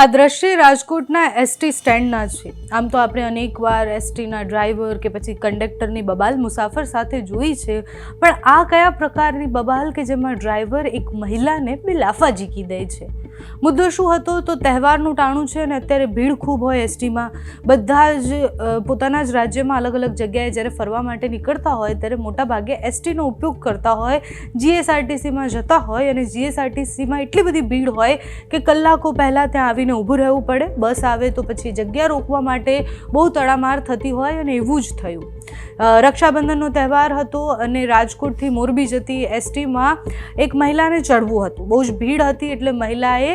આ દ્રશ્ય રાજકોટના એસટી સ્ટેન્ડના છે. આમ તો આપણે અનેકવાર એસટીના ડ્રાઈવર કે પછી કંડક્ટરની બબાલ મુસાફર સાથે જોઈ છે. પણ આ કયા પ્રકારની બબાલ કે જેમાં ડ્રાઈવર એક મહિલાને બે લાફા જીકી દે છે? મુદ્દો શું હતો? તો તહેવારનું ટાણું છે અને અત્યારે ભીડ ખૂબ હોય એસટીમાં. બધા જ પોતાના જ રાજ્યમાં અલગ અલગ જગ્યાએ જ્યારે ફરવા માટે નીકળતા હોય ત્યારે મોટાભાગે એસટીનો ઉપયોગ કરતા હોય, જીએસઆરટીસીમાં જતા હોય અને જીએસઆરટીસીમાં એટલી બધી ભીડ હોય કે કલાકો પહેલાં ત્યાં આવીને ઊભું રહેવું પડે. બસ આવે તો પછી જગ્યા રોકવા માટે બહુ તડામાર થતી હોય અને એવું જ થયું. રક્ષાબંધનનો તહેવાર હતો અને રાજકોટથી મોરબી જતી એસટીમાં એક મહિલાને ચડવું હતું. બહુ જ ભીડ હતી એટલે મહિલાએ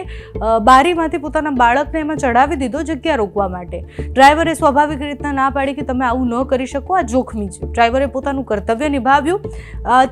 બારીમાંથી પોતાના બાળકને એમાં ચડાવી દીધો જગ્યા રોકવા માટે. ડ્રાઈવરે સ્વાભાવિક રીતના ના પાડી કે તમે આવું ન કરી શકો, આ જોખમી છે. ડ્રાઈવરે પોતાનું કર્તવ્ય નિભાવ્યું.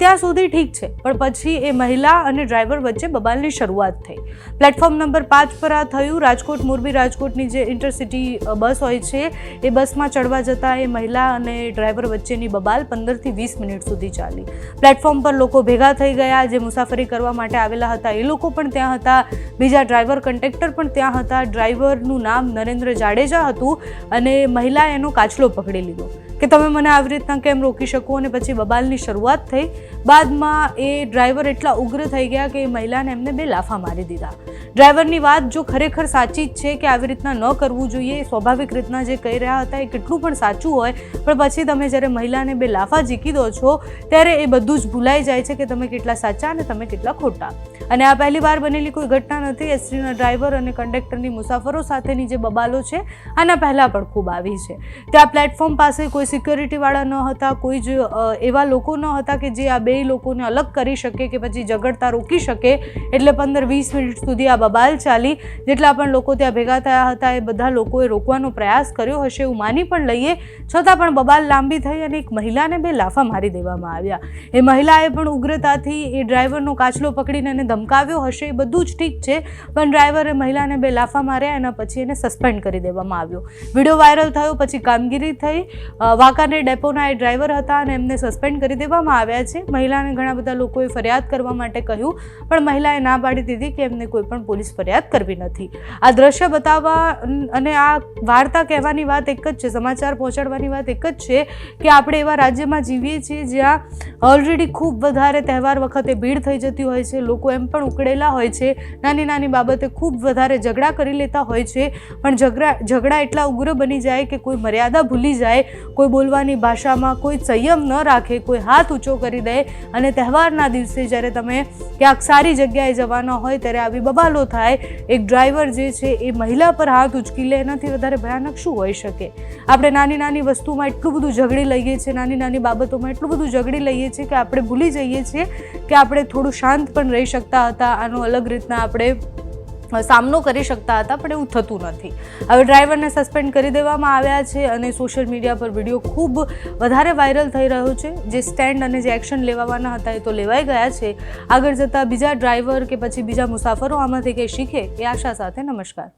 ત્યાં સુધી ઠીક છે, પણ પછી એ મહિલા અને ડ્રાઈવર વચ્ચે બબાલની શરૂઆત થઈ. પ્લેટફોર્મ નંબર પાંચ પર આ થયું. રાજકોટ, મોરબી રાજકોટની જે ઇન્ટરસિટી બસ હોય છે, એ બસમાં ચડવા જતાં એ મહિલા અને ડ્રાઈવર વચ્ચેની બબાલ પંદરથી વીસ મિનિટ સુધી ચાલી. પ્લેટફોર્મ પર લોકો ભેગા થઈ ગયા, જે મુસાફરી કરવા માટે આવેલા હતા, એ લોકો પણ ત્યાં હતા. બીજા ડ્રાઈવર કંડક્ટર પણ ત્યાં હતા. ડ્રાઈવરનું નામ નરેન્દ્ર જાડેજા હતું અને મહિલાએ એનો કાચલો પકડી લીધો. કે તમે મને આવી રીતના કેમ રોકી શકો? અને પછી બબાલની શરૂઆત થઈ. બાદમાં એ ડ્રાઈવર એટલા ઉગ્ર થઈ ગયા કે એ મહિલાને એમને બે લાફા મારી દીધા. ડ્રાઈવરની વાત જો ખરેખર સાચી જ છે કે આવી રીતના ન કરવું જોઈએ સ્વાભાવિક રીતના જે કહી રહ્યા હતા એ કેટલું પણ સાચું હોય. પણ પછી તમે જ્યારે મહિલાને બે લાફા જીકી દો છો, ત્યારે એ બધું જ ભૂલાઈ જાય છે કે તમે કેટલા સાચા અને તમે કેટલા ખોટા. અને આ પહેલી વાર બનેલી કોઈ ઘટના નથી એસટીના ડ્રાઈવર અને કંડક્ટરની મુસાફરો સાથેની જે બબાલો છે, આના પહેલાં પણ ખૂબ આવી છે. ત્યાં પ્લેટફોર્મ પાસે કોઈ સિક્યોરિટીવાળા ન હતા, કોઈ જ એવા લોકો ન હતા કે જે આ બે લોકોને અલગ કરી શકે કે પછી ઝઘડતા રોકી શકે. એટલે પંદર વીસ મિનિટ સુધી આ બબાલ ચાલી. જેટલા પણ લોકો ત્યાં ભેગા થયા હતા, એ બધા લોકોએ રોકવાનો પ્રયાસ કર્યો હશે એવું માની પણ લઈએ. છતાં પણ બબાલ લાંબી થઈ અને એક મહિલાને બે લાફા મારી દેવામાં આવ્યા. એ મહિલાએ પણ ઉગ્રતાથી એ ડ્રાઈવરનો કાચલો પકડીને એને ધમકાવ્યો હશે. એ બધું જ ઠીક છે. પણ ડ્રાઈવરે મહિલાને બે લાફા માર્યા, એના પછી એને સસ્પેન્ડ કરી દેવામાં આવ્યો. વીડિયો વાયરલ થયો, પછી કામગીરી થઈ. વાંકાને ડેપોના એ ડ્રાઈવર હતા અને એમને સસ્પેન્ડ કરી દેવામાં આવ્યા છે. મહિલાને ઘણા બધા લોકોએ ફરિયાદ કરવા માટે કહ્યું, પણ મહિલાએ ના પાડી દીધી કે એમને કોઈ પણ પોલીસ ફરિયાદ કરવી નથી. આ દ્રશ્ય બતાવવા અને આ વાર્તા કહેવાની વાત એક જ છે, સમાચાર પહોંચાડવાની વાત એક જ છે કે આપણે એવા રાજ્યમાં જીવીએ છીએ જ્યાં ઓલરેડી ખૂબ વધારે તહેવાર વખતે ભીડ થઈ જતી હોય છે, લોકો એમ પણ ઉકળેલા હોય છે. નાની નાની બાબતે ખૂબ વધારે ઝઘડા કરી લેતા હોય છે. પણ ઝઘડા ઝઘડા એટલા ઉગ્ર બની જાય કે કોઈ મર્યાદા ભૂલી જાય, કોઈ બોલવાની ભાષામાં કોઈ સંયમ ન રાખે, કોઈ હાથ ઊંચો કરી દે અને તહેવારના દિવસે જ્યારે તમે ક્યાંક સારી જગ્યાએ જવાના હોય ત્યારે આવી બબાલો થાય, એક ડ્રાઈવર જે છે એ મહિલા પર હાથ ઉચકી લે, એનાથી વધારે ભયાનક શું હોઈ શકે? આપણે નાની નાની વસ્તુમાં એટલું બધું ઝઘડી લઈએ છીએ, નાની નાની બાબતોમાં એટલું બધું ઝઘડી લઈએ છીએ કે આપણે ભૂલી જઈએ છીએ કે આપણે થોડું શાંત પણ રહી શકતા હતા. આનો અલગ રીતના આપણે સામનો કરી શકતા હતા, પણ એવું થતું નથી. હવે ડ્રાઈવરને સસ્પેન્ડ કરી દેવામાં આવ્યા છે અને સોશિયલ મીડિયા પર વીડિયો ખૂબ વધારે વાયરલ થઈ રહ્યો છે. જે સ્ટેન્ડ અને જે એક્શન લેવાવાના હતા એ તો લેવાઈ ગયા છે. આગળ જતાં બીજા ડ્રાઈવર કે પછી બીજા મુસાફરો આમાંથી કંઈ શીખે એ આશા સાથે નમસ્કાર.